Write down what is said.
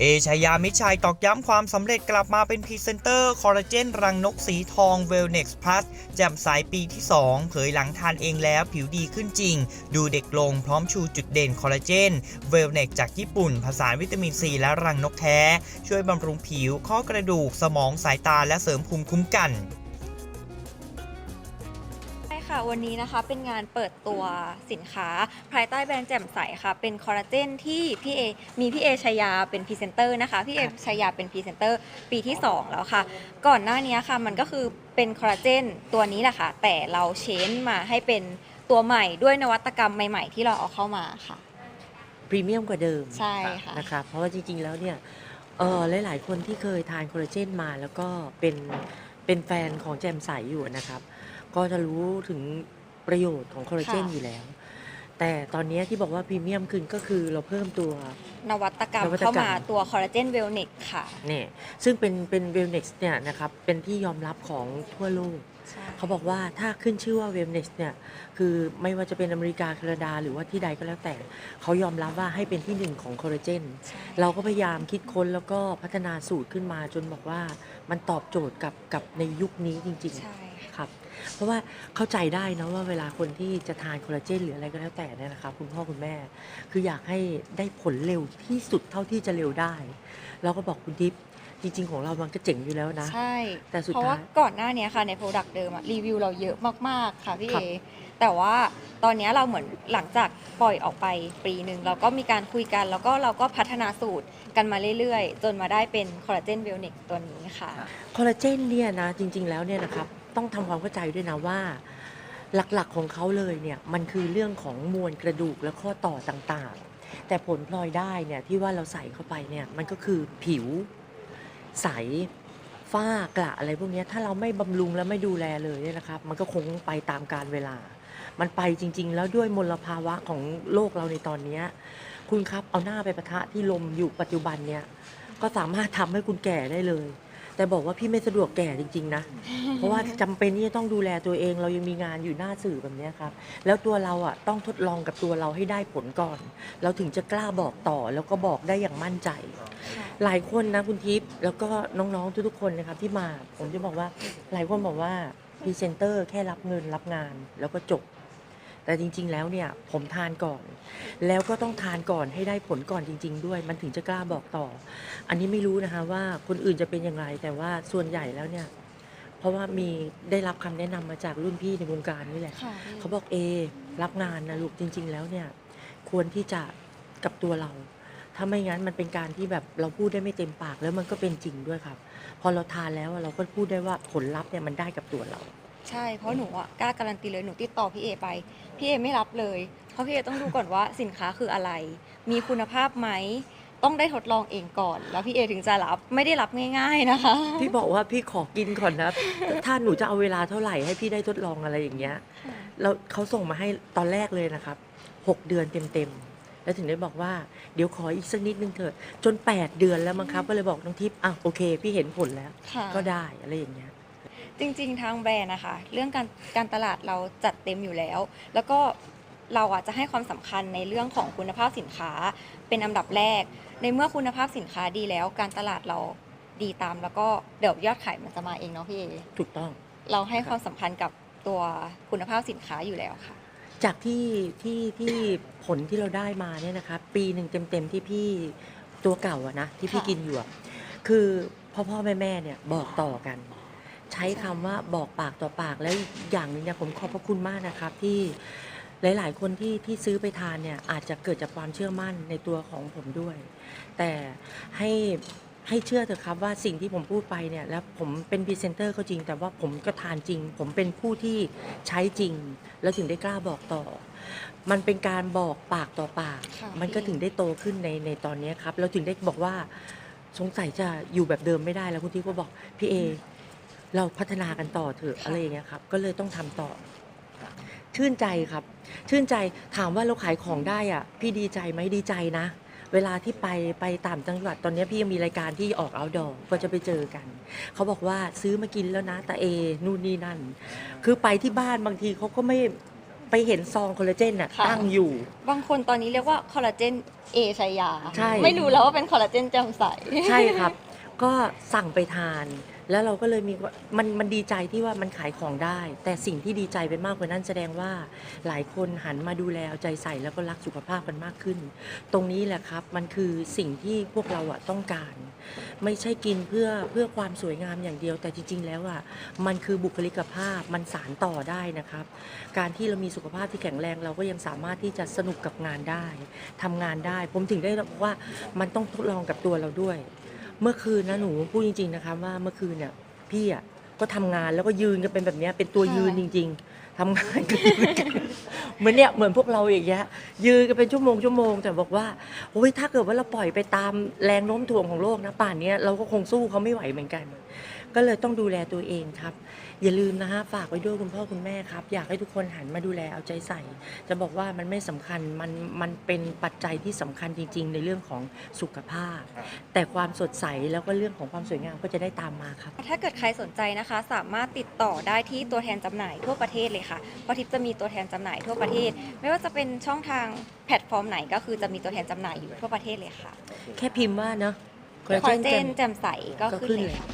เอชายามิชัยตอกย้ำความสำเร็จกลับมาเป็นพรีเซนเตอร์คอลลาเจนรังนกสีทองเวลเน็กซ์พลัสแจ่มใสปีที่ 2 เผยหลังทานเองแล้วผิวดีขึ้นจริง ดูเด็กลงพร้อมชูจุดเด่นคอลลาเจนเวลเน็กจากญี่ปุ่น ผสานวิตามินซีและรังนกแท้ ช่วยบำรุงผิว ข้อกระดูกสมองสายตาและเสริมภูมิคุ้มกัน ค่ะ วันนี้นะคะเป็นงานเปิดตัวสินค้า ภายใต้แบรนด์แจ่มใสค่ะ เป็นคอลลาเจนที่พี่เอมีพี่เอชายาเป็นพรีเซนเตอร์นะคะ พี่เอชายาเป็นพรีเซนเตอร์ปีที่ 2 แล้วค่ะ ก่อนหน้านี้ค่ะมันก็คือเป็นคอลลาเจนตัวนี้แหละค่ะ แต่เราเชนมาให้เป็นตัวใหม่ด้วยนวัตกรรมใหม่ ๆ ที่เราเอาเข้ามาค่ะพรีเมียมกว่าเดิมใช่ค่ะนะครับเพราะว่าจริง ๆ แล้วเนี่ยเออหลาย ๆ คนที่เคยทานคอลลาเจนมาแล้วก็เป็นเป็นแฟนของแจมใสอยู่นะครับ ก็จะรู้ถึงประโยชน์ของคอลลาเจนค่ะ อยู่แล้ว แต่ตอนนี้ที่บอกว่าพรีเมียมขึ้นก็คือเราเพิ่มตัว นวัตกรรมนวัตกรรม เข้ามาตัวคอลลาเจนเวลเน็กค่ะเนี่ยซึ่งเป็นเป็นเวลเน็กซ์เนี่ยนะครับเป็นที่ยอมรับของทั่วโลก ใช่เขาบอกว่าถ้าขึ้นชื่อว่า wellness เนี่ยคือไม่ว่าจะเป็นอเมริกาแคนาดา หรือว่าที่ใดก็แล้วแต่ เขายอมรับว่าให้เป็นที่หนึ่งของคอลลาเจน ใช่ เราก็พยายามคิดค้นแล้วก็พัฒนาสูตรขึ้นมาจนบอกว่ามันตอบโจทย์กับกับในยุคนี้จริง ใช่ ค่ะๆครับ เพราะว่าเข้าใจได้นะว่าเวลาคนที่จะทานคอลลาเจนหรืออะไรก็แล้วแต่เนี่ยนะครับคุณพ่อคุณแม่ คืออยากให้ได้ผลเร็วที่สุดเท่าที่จะเร็วได้ เราก็บอกคุณทิพย์จริง ๆ ของเรามันก็เจ๋งอยู่แล้วนะ ใช่ แต่สุดเพราะท้าว่าย ก่อนหน้านี้ค่ะในโปรดักต์เดิมอะรีวิวเราเยอะมาก ๆ ค่ะพี่ครัเอบ แต่ว่าตอนนี้เราเหมือนหลังจากปล่อยออกไปปีหนึ่งเราก็มีการคุยกัน แล้วก็เราก็พัฒนาสูตรกันมาเรื่อย ๆ จนมาได้เป็นคอลลาเจนเวลเน็กตัวนี้ค่ะ คอลลาเจนเนี่ยนะจริง ๆ แล้วเนี่ยนะครับ ต้องทำความเข้าใจด้วยนะว่า หลักๆของเขาเลยเนี่ยมันคือเรื่องของมวลกระดูกและข้อต่อต่างๆ แต่ผลพลอยได้เนี่ยที่ว่าเราใส่เข้าไปเนี่ยมันก็คือผิวใสฝ้ากระอะไรพวกนี้ถ้าเราไม่บำรุงและไม่ดูแลเลยเนี่ยนะครับ มันก็คงไปตามการเวลา มันไปจริง ๆ แล้วด้วยมลภาวะของโลกเราในตอนนี้คุณครับเอาหน้าไปปะทะที่ลมอยู่ปัจจุบันเนี่ยก็สามารถทำให้คุณแก่ได้เลย แต่บอกว่าพี่ไม่สะดวกแก่จริง ๆ นะ เพราะว่าจำเป็นที่จะต้องดูแลตัวเองเรายังมีงานอยู่หน้าสื่อแบบเนี้ยครับ แล้วตัวเราอะต้องทดลองกับตัวเราให้ได้ผลก่อน เราถึงจะกล้าบอกต่อแล้วก็บอกได้อย่างมั่นใจ หลายคนนะคุณทิพย์แล้วก็น้องๆทุกๆคนนะครับที่มา ผมจะบอกว่าหลายคนบอกว่าพรีเซนเตอร์แค่รับเงินรับงานแล้วก็จบ แต่จริง ๆ แล้วเนี่ยผมทานก่อน แล้วก็ต้องทานก่อนให้ได้ผลก่อนจริง ๆ ด้วย มันถึงจะกล้าบอกต่อ อันนี้ไม่รู้นะคะว่าคนอื่นจะเป็นอย่างไร แต่ว่าส่วนใหญ่แล้วเนี่ย เพราะว่ามีได้รับคำแนะนำมาจากรุ่นพี่ในวงการนี่แหละ ค่ะเขาบอกเอรับงานนะลูกจริง ๆ แล้วเนี่ย ควรที่จะกับตัวเรา ถ้าไม่งั้นมันเป็นการที่แบบเราพูดได้ไม่เต็มปากแล้วมันก็เป็นจริงด้วยครับ พอเราทานแล้วอะเราก็พูดได้ว่าผลลัพธ์เนี่ยมันได้กับตัวเรา ใช่เพราะหนูอะกล้าการันตีเลยหนูติดต่อพี่เอไปพี่เอไม่รับเลย เพราะพี่เอต้องดูก่อนว่าสินค้าคืออะไร มีคุณภาพไหมต้องได้ทดลองเองก่อน แล้วพี่เอถึงจะรับไม่ได้รับง่ายๆนะคะ พี่บอกว่าพี่ขอกินก่อนนะ ถ้าหนูจะเอาเวลาเท่าไหร่ให้พี่ได้ทดลองอะไรอย่างเงี้ยแล้วเขาส่งมาให้ตอนแรกเลยนะครับหกเดือนเต็มๆแล้วถึงได้บอกว่าเดี๋ยวขออีกสักนิดนึงเถอะจน 8 เดือนแล้วมั้งครับ ก็เลยบอกน้องทิพย์อะโอเค พี่เห็นผลแล้วค่ะก็ได้อะไรอย่างเงี้ย จริงๆ ทางแบรนด์นะคะ เรื่องการการตลาดเราจัดเต็มอยู่แล้ว แล้วก็เราอะจะให้ความสำคัญในเรื่องของคุณภาพสินค้า เป็นอันดับแรก ในเมื่อคุณภาพสินค้าดีแล้ว การตลาดเราดีตาม แล้วก็เดี๋ยวยอดขายมันจะมาเองเนาะพี่เอถูกต้อง เราให้ความสำคัญกับตัวคุณภาพสินค้าอยู่แล้วค่ะ จากที่ที่ที่ผลที่เราได้มาเนี่ยนะครับปีหนึ่งเต็มๆที่พี่ตัวเก่าอะนะที่พี่ค่ะ กินอยู่อะคือพ่อพ่อแม่แม่เนี่ยบอกต่อกัน ใช้คำว่าบอกปากต่อปากแล้วอีกอย่างหนึงเนี่ยผมขอบพระคุณมากนะครับ ที่หลาย ๆ คนที่ที่ซื้อไปทานเนี่ยอาจจะเกิดจากความเชื่อมั่นในตัวของผมด้วย แต่ให้ให้เชื่อเถอะครับว่าสิ่งที่ผมพูดไปเนี่ยแล้วผมเป็นพรีเซนเตอร์ก็จริง แต่ว่าผมก็ทานจริง ผมเป็นผู้ที่ใช้จริง แล้วถึงได้กล้าบอกต่อ มันเป็นการบอกปากต่อปาก ค่ะมันก็ถึงได้โตขึ้นในในตอนเนี้ยครับเราถึงได้บอกว่าสงสัยจะอยู่แบบเดิมไม่ได้แล้วคุณที่ก็บอกพี่เอ เราพัฒนากันต่อเถอะค่ะอะไรอย่างเงี้ยครับ ก็เลยต้องทำต่อ ชื่นใจครับ ชื่นใจถามว่าเราขายของได้อะ พี่ดีใจไหมดีใจนะ เวลาที่ไปไปต่างจังหวัดตอนนี้พี่ยังมีรายการที่ออกเอาดอก็จะไปเจอกัน เขาบอกว่าซื้อมากินแล้วนะตาเอนู่นนี่นั่น คือไปที่บ้านบางทีเขาก็ไม่ไปเห็นซองคอลลาเจนน่ะค่ะ ตั้งอยู่ บางคนตอนนี้เรียกว่าคอลลาเจนเอชายา ใช่ ไม่รู้แล้วว่าเป็นคอลลาเจนแจ่มใส ใช่ครับ ก็สั่งไปทาน แล้วเราก็เลยมีมันมันดีใจที่ว่ามันขายของได้ แต่สิ่งที่ดีใจไปมากกว่านั้นแสดงว่าหลายคนหันมาดูแลเอาใจใส่แล้วก็รักสุขภาพกันมากขึ้น ตรงนี้แหละครับมันคือสิ่งที่พวกเราอะต้องการ ไม่ใช่กินเพื่อเพื่อความสวยงามอย่างเดียว แต่จริง ๆ แล้วอะมันคือบุคลิกภาพมันสารต่อได้นะครับ การที่เรามีสุขภาพที่แข็งแรงเราก็ยังสามารถที่จะสนุกกับงานได้ทำงานได้ ผมถึงได้บอกว่ามันต้องทดลองกับตัวเราด้วย เมื่อคืนนะหนูพูดจริง ๆนะคะว่าเมื่อคืนเนี่ยพี่อะก็ทำงานแล้วก็ยืนกันเป็นแบบเนี้ยเป็นตัวค่ะยืนจริง ๆทำงานกันยืนกัน เหมือนเนี่ยเหมือนพวกเราอย่างเงี้ยยืนกันเป็นชั่วโมงชั่วโมงแต่บอกว่าโอ้ยถ้าเกิดว่าเราปล่อยไปตามแรงโน้มถ่วงของโลกนะป่านเนี้ยเราก็คงสู้เขาไม่ไหวเหมือนกัน ก็เลยต้องดูแลตัวเองครับ อย่าลืมนะฮะฝากไว้ด้วยคุณพ่อคุณแม่ครับ อยากให้ทุกคนหันมาดูแลเอาใจใส่ จะบอกว่ามันไม่สำคัญมันมันเป็นปัจจัยที่สำคัญจริง ๆ ในเรื่องของสุขภาพ แต่ความสดใสแล้วก็เรื่องของความสวยงามก็จะได้ตามมาครับ ถ้าเกิดใครสนใจนะคะ สามารถติดต่อได้ที่ตัวแทนจำหน่ายทั่วประเทศเลยค่ะเพราะทิพย์จะมีตัวแทนจำหน่ายทั่วประเทศไม่ว่าจะเป็นช่องทางแพลตฟอร์มไหนก็คือจะมีตัวแทนจำหน่ายอยู่ทั่วประเทศเลยค่ะ แค่พิมพ์ว่าเนอะคอลลาเจนแจ่มแจ่มใสก็ก็ขึ้ขึ้นนเลเลยยค่ะ